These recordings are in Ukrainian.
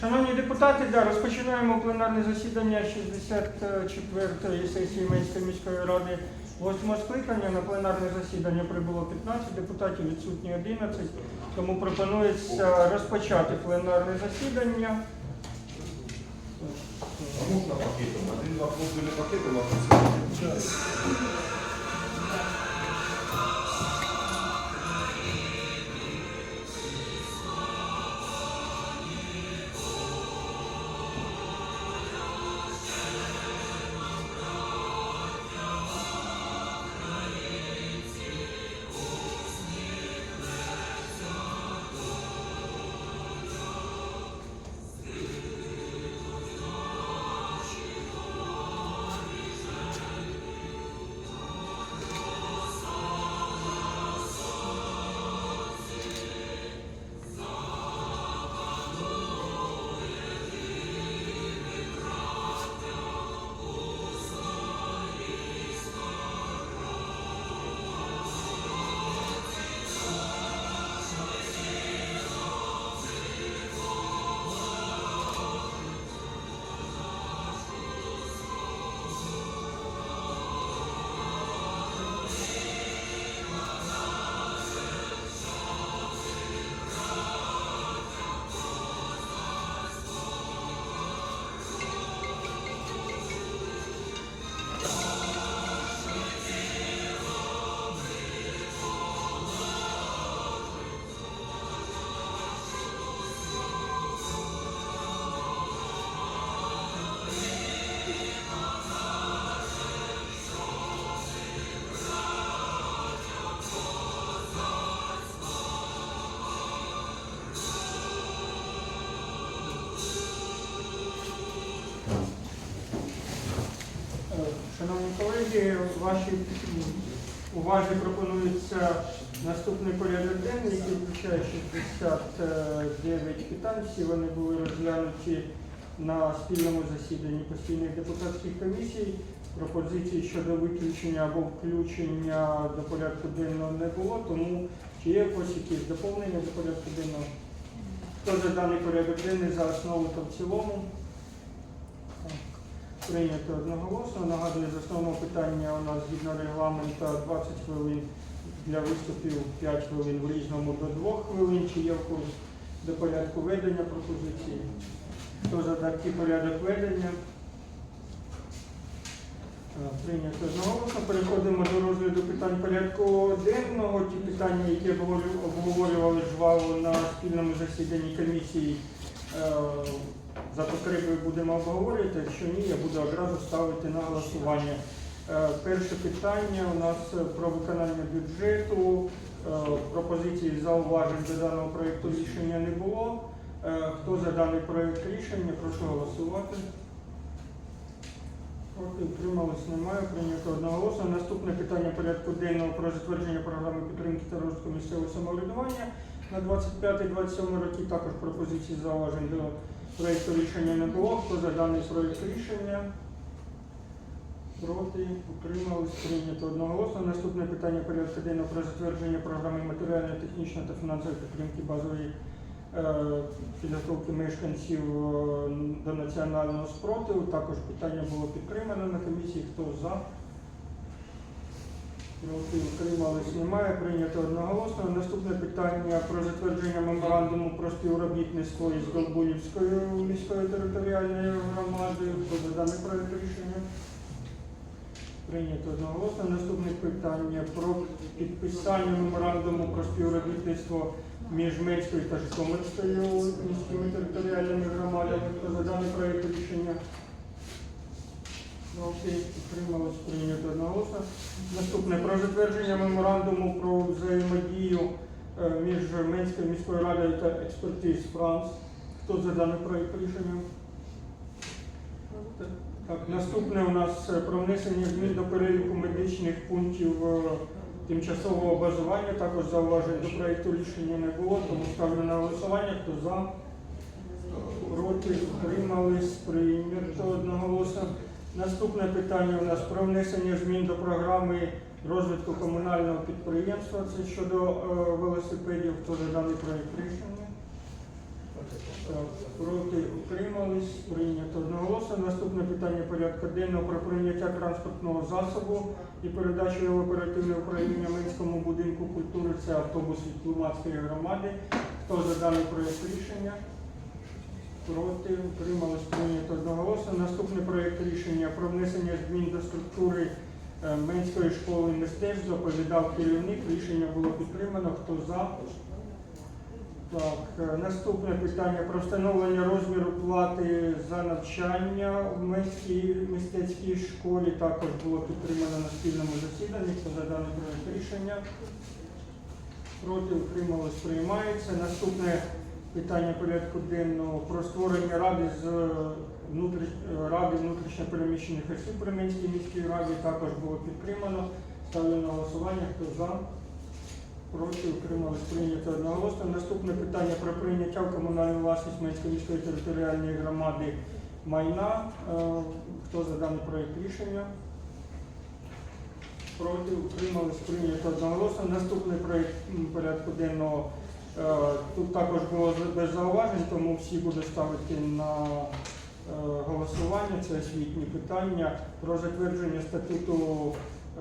Шановні депутати, да, розпочинаємо пленарне засідання 64-ї сесії Менської міської ради 8 скликання. На пленарне засідання прибуло 15 депутатів, відсутні 11, тому пропонується розпочати пленарне засідання. А можна пакетом? Один вопрос пакетом, а Шановні колеги, ваші увазі пропонується наступний порядок денний, який включає 69 питань. Всі вони були розглянуті на спільному засіданні постійних депутатських комісій. Пропозицій щодо виключення або включення до порядку денного не було, тому чи є якось якісь доповнення до порядку денного? Хто за даний порядок денний за основу та в цілому? Прийнято одноголосно. Нагадую, з основного питання у нас згідно регламенту 20 хвилин для виступів, 5 хвилин в різному до 2 хвилин. Чи є в когось до порядку ведення пропозиції? Хто за такий порядок ведення? Прийнято одноголосно. Переходимо до розгляду питань порядку денного. Ті питання, які обговорювали жваво на спільному засіданні комісії, е, за потребою будемо обговорювати. Якщо ні, я буду одразу ставити на голосування. Е, Перше питання у нас е, про виконання бюджету. Е, Пропозиції зауважень до даного проєкту рішення не було. Хто за даний проєкт рішення, прошу голосувати. Проти утримались немає. Прийнято одноголосно. Наступне питання порядку денного про затвердження програми підтримки та розвитку місцевого самоврядування на 25-27 роки. Також пропозиції зауважень до проєкту рішення не було. Хто за даний проєкт рішення? Проти утримались. Прийнято одноголосно. Наступне питання порядку денного про затвердження програми матеріальної, технічної та фінансової підтримки базової е, підготовки мешканців е, до національного спротиву. Також питання було підтримано на комісії. Хто за? Проти утримались немає. Прийнято одноголосно. Наступне питання про затвердження меморандуму про співробітництво із Долбунівською міською територіальною громадою. Хто даний проект рішення? Прийнято одноголосно. Наступне питання про підписання меморандуму про співробітництво між Менською та Житомирською міськими територіальними громадами. Хто за даний проект рішення? Проти утрималось прийнято одноголосно. Наступне про затвердження меморандуму про взаємодію е, між Менською міською радою та експертиз Франс. Хто за даний проект рішення? Так, наступне у нас е, про внесення змін до переліку медичних пунктів е, тимчасового базування. Також зауважень до проекту рішення не було, тому ставлю на голосування. Хто за? Проти утримались, прийнято одноголосно. Наступне питання у нас про внесення змін до програми розвитку комунального підприємства. Це щодо е, велосипедів. За даний проект рішення? Проти утримались, прийнято одноголосно. Наступне питання порядку денного про прийняття транспортного засобу і передачу його оперативне управління Минському будинку культури. Це автобус від Тлумацької громади. Хто за даний проєкт рішення? Проти утримались, прийнято одноголосно. Наступний проєкт рішення про внесення змін до структури е, Менської школи мистецтв доповідав керівник. Рішення було підтримано. Хто за? Так, е, наступне питання про встановлення розміру плати за навчання в Менській мистецькій школі також було підтримано на спільному засіданні. Хто за даний проект рішення? Проти утрималось, приймається. Наступне питання порядку денного про створення ради з внутрі... ради внутрішньопереміщених осіб применській міській раді також було підтримано. Ставлю на голосування. Хто за? Проти утримались прийнято одноголосно. Наступне питання про прийняття в комунальну власність Менської міської територіальної громади майна. Е, Хто за даний проект рішення? Проти утримались прийнято одноголосно. Наступний проект порядку денного. Е, Тут також було без зауважень, тому всі буду ставити на е, голосування. Це освітні питання про затвердження статуту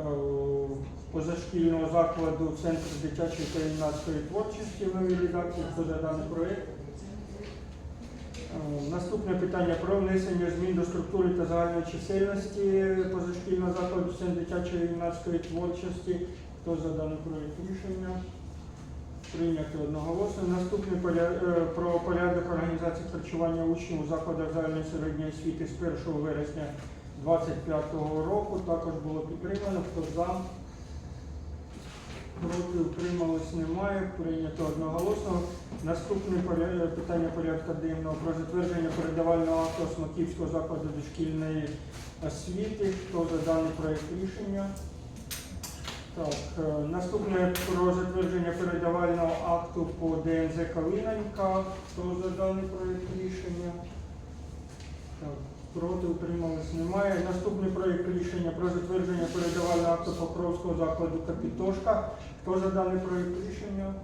е, позашкільного закладу Центр дитячої та юнацької творчості в новій редакції. Хто за даний проєкт? Наступне питання про внесення змін до структури та загальної чисельності позашкільного закладу Центр дитячої та юнацької творчості. Хто за даний проєкт рішення? Прийняти одноголосно. Наступний е, про порядок організації харчування учнів у закладах загальної середньої освіти з 1 вересня 2025 року. Також було підтримано. Хто за? Проти утрималось немає. Прийнято одноголосно. Наступне питання порядку денного про затвердження передавального акту Осмаківського закладу дошкільної освіти. Хто за даний проєкт рішення? Так, е, наступне про затвердження передавального акту по ДНЗ Калиненька. Хто за даний проєкт рішення? Так, проти утримались немає. Наступний проєкт рішення про затвердження передавального акту Покровського закладу Капітошка. Хто за даний проєкт рішення?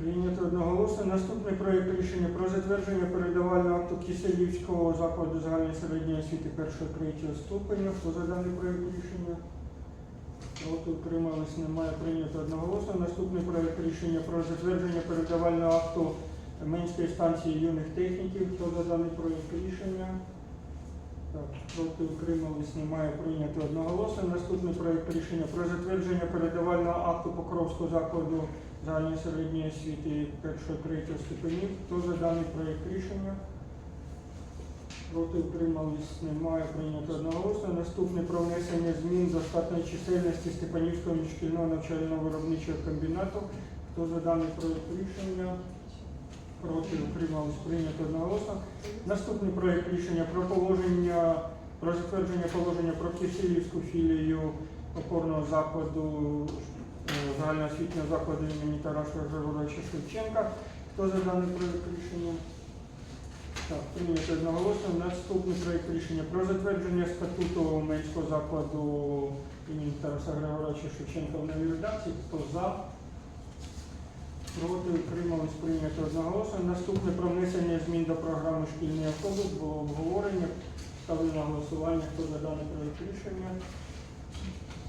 Прийнято одноголосно. Наступний проєкт рішення про затвердження передавального акту Киселівського закладу загальної середньої освіти першого третього ступеня. Хто за даний проєкт рішення? Проти утримались немає. Прийнято одноголосно. Наступний проєкт рішення про затвердження передавального акту Минської станції юних техніків. Хто за даний проєкт рішення? Так, проти утримались немає. Прийнято одноголосно. Наступний проєкт рішення про затвердження передавального акту Покровського закладу загальної середньої освіти першого третього ступенів. Хто за даний проєкт рішення? Проти утримались немає. Прийнято одноголосно. Наступний про внесення змін до штатної чисельності Степанівського міжшкільного навчального виробничого комбінату. Хто за даний проєкт рішення? Проти утримались прийнято одноголосно. Наступний проєкт рішення про положення про затвердження положення про Кисилівську філію опорного закладу е, загальноосвітнього закладу імені Тараса Григоровича Шевченка. Хто за даний проєкт рішення? Так, прийнято одноголосно. Наступний проєкт рішення про затвердження статуту Менського закладу імені Тараса Григоровича Шевченка в новій редакції. Хто за? Проти утримались прийнято одноголосно. Наступне про внесення змін до програми шкільний автобус було обговорення. Ставлю на голосування, хто за даний проєкт рішення.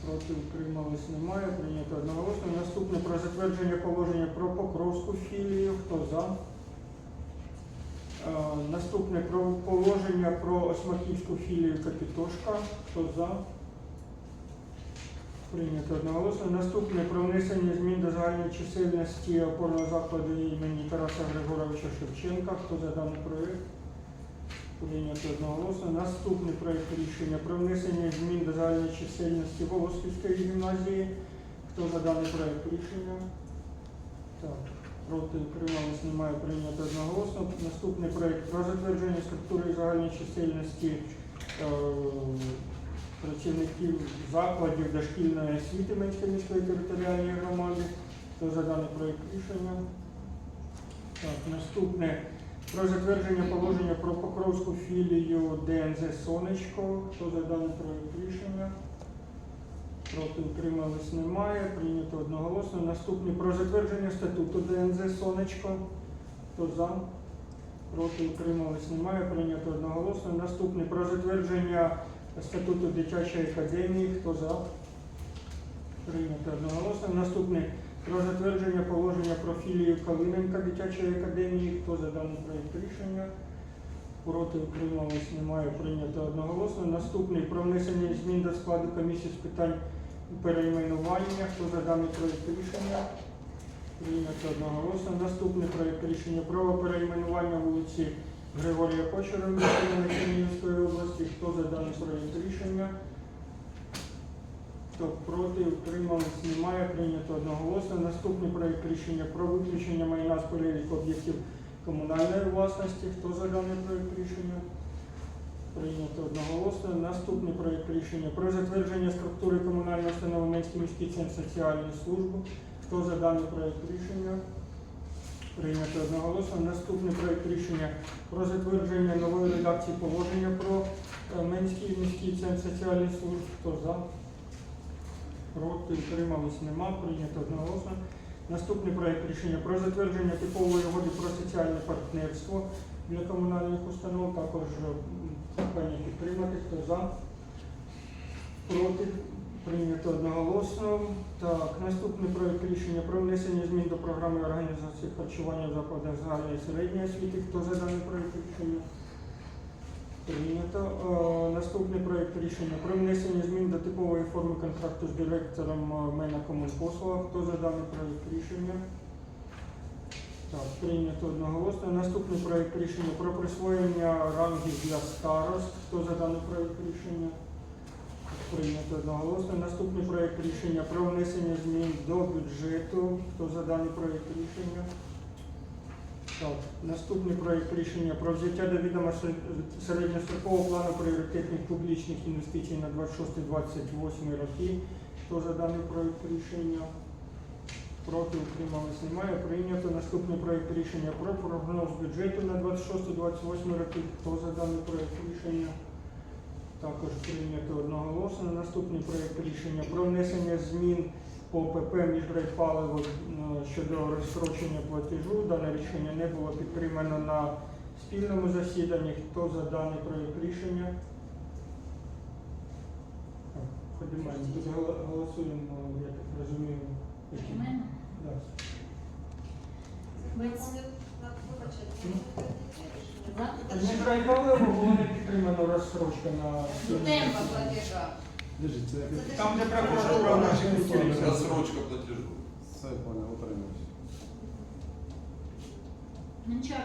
Проти утримались немає. Прийнято одноголосно. Наступне про затвердження положення про Покровську філію. Хто за? Е, Наступне про положення про Осмаківську філію Капітошка. Хто за? Прийнято одноголосно. Наступне про внесення змін до загальної чисельності опорного закладу імені Тараса Григоровича Шевченка. Хто за даний проєкт? Прийнято одноголосно. Наступний проєкт рішення про внесення змін до загальної чисельності Волосківської гімназії. Хто за даний проєкт рішення? Так. Проти утримались немає прийнято одноголосно. Наступний проєкт про затвердження структури загальної чисельності е, працівників закладів дошкільної освіти Менської міської територіальної громади. Хто за даний проєкт рішення? Так, наступне про затвердження положення про Покровську філію ДНЗ Сонечко. Хто за даний проєкт рішення? Проти утримались немає. Прийнято одноголосно. Наступне про затвердження статуту ДНЗ Сонечко. Хто за? Проти утримались немає. Прийнято одноголосно. Наступне про затвердження статуту дитячої академії. Хто за? Прийнято одноголосно. Наступне про затвердження положення про філію Калиненка дитячої академії. Хто за даний проєкт рішення? Проти утримались немає. Прийнято одноголосно. Наступний про внесення змін до складу комісії з питань перейменування. Хто за даний проєкт рішення? Прийнято одноголосно. Наступний проєкт рішення про перейменування вулиці Григорія місті Чернігівської області. Хто за даний проєкт рішення? Хто проти, утримались, немає. Прийнято одноголосно. Наступний проєкт рішення про виключення майна з переліку об'єктів комунальної власності. Хто за даний проєкт рішення? Прийнято одноголосно. Наступний проєкт рішення про затвердження структури комунальної установи Менський міський центр соціальної служби. Хто за даний проєкт рішення? Прийнято одноголосно. Наступний проєкт рішення про затвердження нової редакції положення про е, Менський міський центр соціальної служби. Хто за? Проти утримались нема. Прийнято одноголосно. Наступний проєкт рішення про затвердження типової угоди про соціальне партнерство для комунальних установ. Також м, прохання підтримати. Хто за? Проти? Прийнято одноголосно. Так, наступний проєкт рішення про внесення змін до програми організації харчування в закладах загальної середньої освіти. Хто за даний проєкт рішення? Прийнято. Е, наступний проєкт рішення про внесення змін до типової форми контракту з директором е, Мена Комунпослуга. Хто за даний проєкт рішення? Так, прийнято одноголосно. Наступний проєкт рішення про присвоєння рангів для старост. Хто за даний проєкт рішення? Прийнято одноголосно. Наступний проєкт рішення про внесення змін до бюджету. Хто за даний проєкт рішення? Так, наступний проєкт рішення про взяття до відома середньострокового плану пріоритетних публічних інвестицій на 26-28 роки. Хто за даний проєкт рішення? Проти утримались немає. Прийнято наступний проєкт рішення про прогноз бюджету на 26-28 роки. Хто за даний проєкт рішення? Також прийнято одноголосно. Наступний проєкт рішення про внесення змін по ПП міжрайпаливо щодо розстрочення платежу. Дане рішення не було підтримано на спільному засіданні. Хто за даний проєкт рішення? Так, Ходімо, голосуємо, я так розумію. які- Було не підтримано розстрочка на Ну, темпа платежа. Це Там, де прокуратура наші культури. Розсрочка платежу. все понял, утримуюсь. Гончар.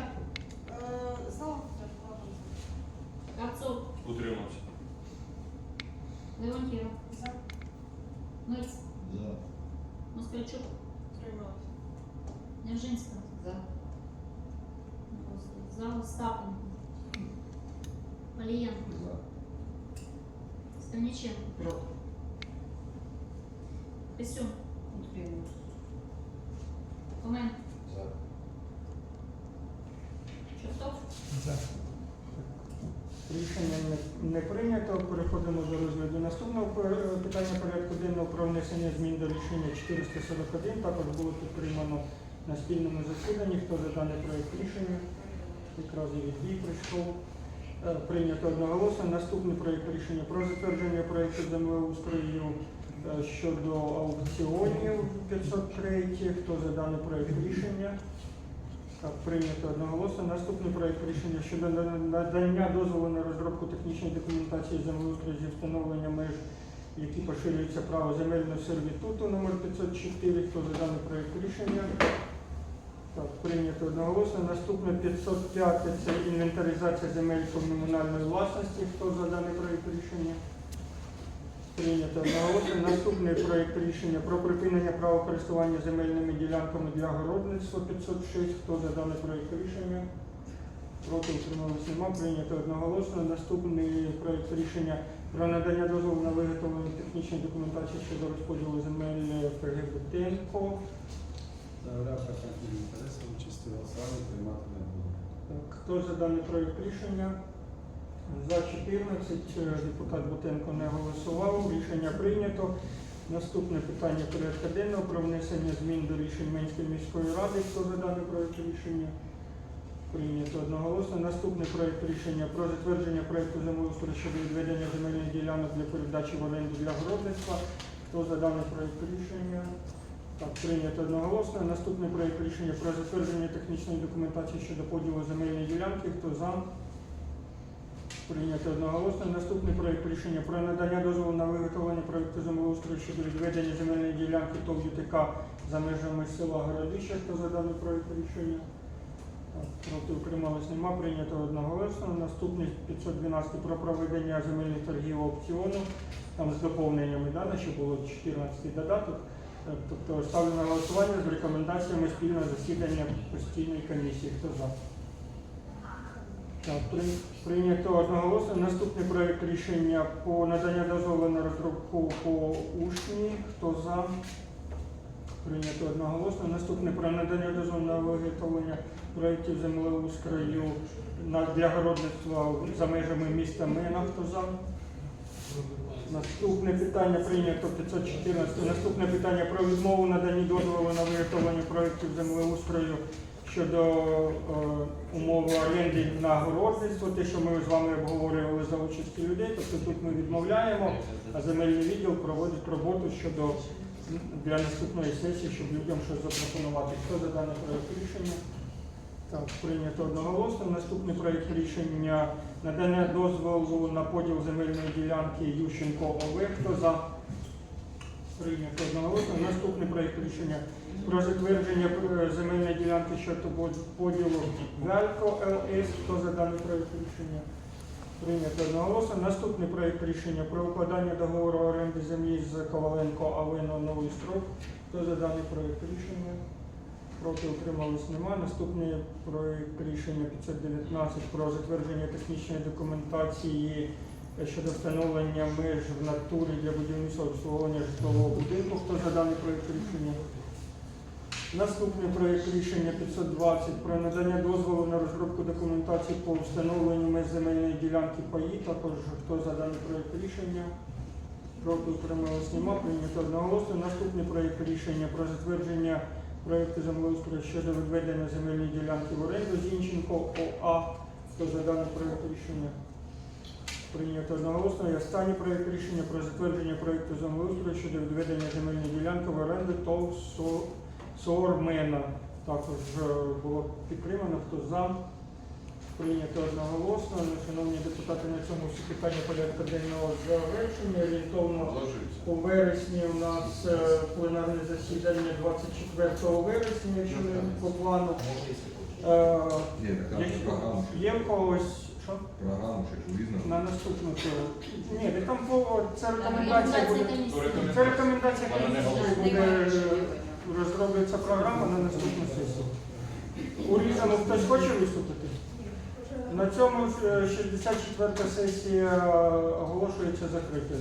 Полієнко. Станіченко. Проти. Писюн. Комен. За. Чортов. Рішення не, не прийнято. Переходимо до розгляду наступного питання порядку денного про внесення змін до рішення 441. Також було підтримано на спільному засіданні. Хто за даний проєкт рішення? Якраз і відбій прийшов. Е, Прийнято одноголосно. Наступний проєкт рішення про затвердження проєкту землеустрою е, щодо аукціонів 503. Хто за даний проєкт рішення? Так, прийнято одноголосно. Наступний проєкт рішення щодо надання дозволу на розробку технічної документації землеустрою зі встановлення меж, які поширюються право земельного сервітуту номер 504. Хто за даний проєкт рішення? Так, прийнято одноголосно. Наступне 505 це інвентаризація земель комунальної власності. Хто за даний проєкт рішення? Прийнято одноголосно. Наступний проєкт рішення про припинення права користування земельними ділянками для городництва 506. Хто за даний проєкт рішення? Проти утрималось нема. Прийнято одноголосно. Наступний проєкт рішення про надання дозволу на виготовлення технічної документації щодо розподілу земель Бутенко. Заявляв конфлікт інтересів, участі в голосуванні приймати не. Так, хто за даний проєкт рішення? За 14 е, депутат Бутенко не голосував. Рішення прийнято. Наступне питання порядку денного про внесення змін до рішень Менської міської ради. Хто за даний проєкт рішення? Прийнято одноголосно. Наступний проект рішення про затвердження проекту землеустрою щодо відведення земельних ділянок для передачі в оренду для городництва. Хто за даний проект рішення? Так, прийнято одноголосно. Наступний проект рішення про затвердження технічної документації щодо поділу земельної ділянки. Хто за? Прийнято одноголосно. Наступний проект рішення про надання дозволу на виготовлення проекту землеустрою щодо відведення земельної ділянки ТОВ ЮТК за межами села Городище. Хто за даний проект рішення? Проти утримались нема. Прийнято одноголосно. Наступний 512 про проведення земельних торгів аукціону. Там з доповненнями дане, що було 14 додаток. Е, Тобто ставлю на голосування з рекомендаціями спільного засідання постійної комісії. Хто за? Так, при- прийнято одноголосно. Наступний проект рішення по надання дозволу на розробку по ушні. Хто за? Прийнято одноголосно. Наступне про надання дозволу на виготовлення проєктів землеустрою для городництва за межами міста Мина. Хто за? Наступне питання прийнято 514. Наступне питання про відмову наданні дозволу на виготовлення проєктів землеустрою щодо е, умови оренди на городництво, те, що ми з вами обговорювали за участі людей. Тобто тут ми відмовляємо, а земельний відділ проводить роботу щодо для наступної сесії, щоб людям щось запропонувати. Хто за дане проєкт рішення? Так, прийнято одноголосно. Наступний проєкт рішення надання дозволу на поділ земельної ділянки Ющенко ОВ. Хто за? Прийнято одноголосно. Наступний проєкт рішення про затвердження е, земельної ділянки щодо поділу Велько ЛС. Хто за даний проєкт рішення? Прийнято одноголосно. Наступний проєкт рішення про укладання договору оренди землі з Коваленко АВ на новий строк. Хто за даний проєкт рішення? Проти утримались нема. Наступний проєкт рішення 519 про затвердження технічної документації щодо встановлення меж в натурі для будівництва обслуговування житлового будинку. Хто за даний проєкт рішення? Наступний проєкт рішення 520 про надання дозволу на розробку документації по встановленню меж земельної ділянки паї. Також хто за даний проєкт рішення? Проти утрималось нема. Прийнято одноголосно. Наступний проєкт рішення про затвердження проєкту землеустрою щодо відведення земельної ділянки в оренду Зінченко ОА. Хто за даний проєкт рішення? Прийнято одноголосно. І останній проєкт рішення про затвердження проєкту землеустрою щодо відведення земельної ділянки в оренду ТОВ Сормена. Також е, було підтримано. Хто за? Прийнято одноголосно. Ну, Шановні депутати, на цьому всі питання порядку денного завершені. Орієнтовно у вересні у нас е, пленарне засідання 24 вересня, якщо не по плану. Е, Є в когось що? програму, що визнано. На наступну. Ні, там по це рекомендація буде. комісії. Це рекомендація комісії буде е, розроблюється програма на наступну сесію. У різному хтось хоче виступити? На цьому 64-та сесія оголошується закритою.